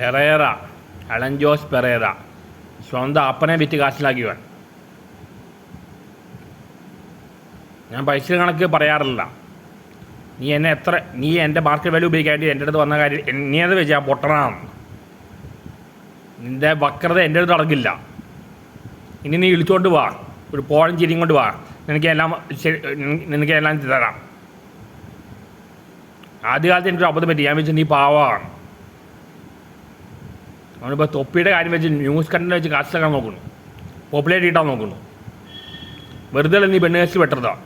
പെറേറ Allen Jose പെറേറ. സ്വന്തം അപ്പനെ വിറ്റ് കാശിലാക്കിയവൻ. ഞാൻ പൈസ കണക്ക് പറയാറില്ല. നീ എന്നെ എത്ര നീ എന്റെ മാർക്കറ്റ് വാല്യൂ ഉപയോഗിക്കാണ്ട് എന്റെ അടുത്ത് വന്ന കാര്യം നീ അത് വെച്ചാൽ പൊട്ടണം നിന്റെ വക്രത എന്റെ അടുത്ത് അടങ്ങില്ല ഇനി നീ വിളിച്ചുകൊണ്ട് വാ. ഒരു പോഴം ചിരിയും കൊണ്ട് വാ. നിനക്ക് എല്ലാം നിനക്ക് എല്ലാം തരാം. ആദ്യകാലത്ത് എനിക്കൊരു അബദ്ധം പറ്റി. ഞാൻ വെച്ചാൽ നീ പാവമാണ് അവനിപ്പോൾ തൊപ്പിയുടെ കാര്യം വെച്ച് ന്യൂസ് കണ്ടന്റ് വെച്ച് കാശിലാക്കാൻ നോക്കുന്നു. പോപ്പുലേറ്റ് കിട്ടാൻ നോക്കുന്നു. വെറുതെ അല്ല നീ പെണ്ണ് കേസിൽ വെട്ടരുതാ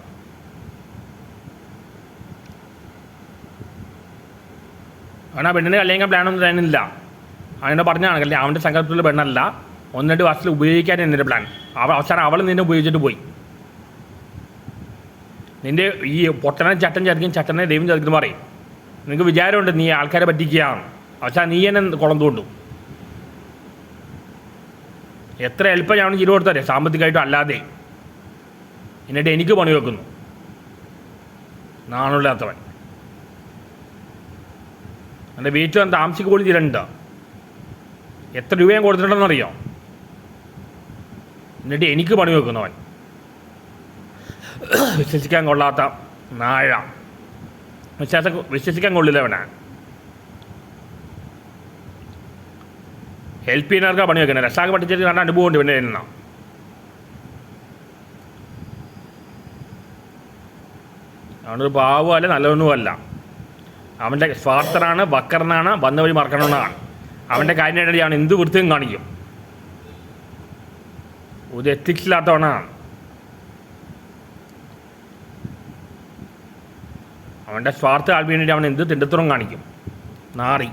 അവൻ പെണ്ണിനെ കല്യാണിക്കാൻ പ്ലാനൊന്നും തന്നില്ല അവനോട് പറഞ്ഞാണ് കല്യാണം അവന്റെ സങ്കല്പത്തിലുള്ള പെണ്ണല്ല. ഒന്ന് രണ്ട് വർഷത്തിൽ ഉപയോഗിക്കാൻ എന്റെ പ്ലാൻ അവൾ അവസാനം അവൾ നിന്നെ ഉപയോഗിച്ചിട്ട് പോയി. നിന്റെ ഈ പൊട്ടനെ ചട്ടൻ ചതിക്കും ചട്ടനെ ദൈവം ചതിക്കുന്നു പറയും. നിനക്ക് വിചാരമുണ്ട് നീ ആൾക്കാരെ പറ്റിക്കുകയാണ്. അവസാനം നീ എന്നെ കുളം തോണ്ടും. എത്ര എളുപ്പം ഞാൻ ചെയ്തു കൊടുത്തരെ സാമ്പത്തികമായിട്ടും അല്ലാതെ. എന്നിട്ട് എനിക്ക് പണി വെക്കുന്നു. നാണില്ലാത്തവൻ എന്റെ വീട്ടിൽ വന്ന് താമസിക്ക് പോലും ചിലണ്ട് എത്ര രൂപ ഞാൻ കൊടുത്തിട്ടുണ്ടെന്നറിയോ എന്നിട്ട് എനിക്ക് പണി വെക്കുന്നവൻ. വിശ്വസിക്കാൻ കൊള്ളാത്ത നാഴ വിശ്വാസ വിശ്വസിക്കാൻ കൊള്ളില്ലവനാണ്. ഹെൽപ്പ് ചെയ്യുന്നവർക്കാണ് പണി വെക്കുന്നത് രസാക്ക് പഠിച്ചിട്ട് നല്ല അനുഭവം ഉണ്ട് പിന്നെ എന്നാ? അവനൊരു പാവമല്ല നല്ലതൊന്നുമല്ല അവന്റെ സ്വാർത്ഥനാണ് വക്കറിനാണ് വന്ന വഴി മറക്കണമെന്നാണ്. അവന്റെ കാര്യമായിട്ട് അവൻ എന്ത് വൃത്തിയും കാണിക്കും. ഒരു എത്തിക്സ് അവന്റെ സ്വാർത്ഥ ആൾക്ക് വേണ്ടിയിട്ട് അവൻ എന്ത് തിണ്ടത്തരം കാണിക്കും? നാറി.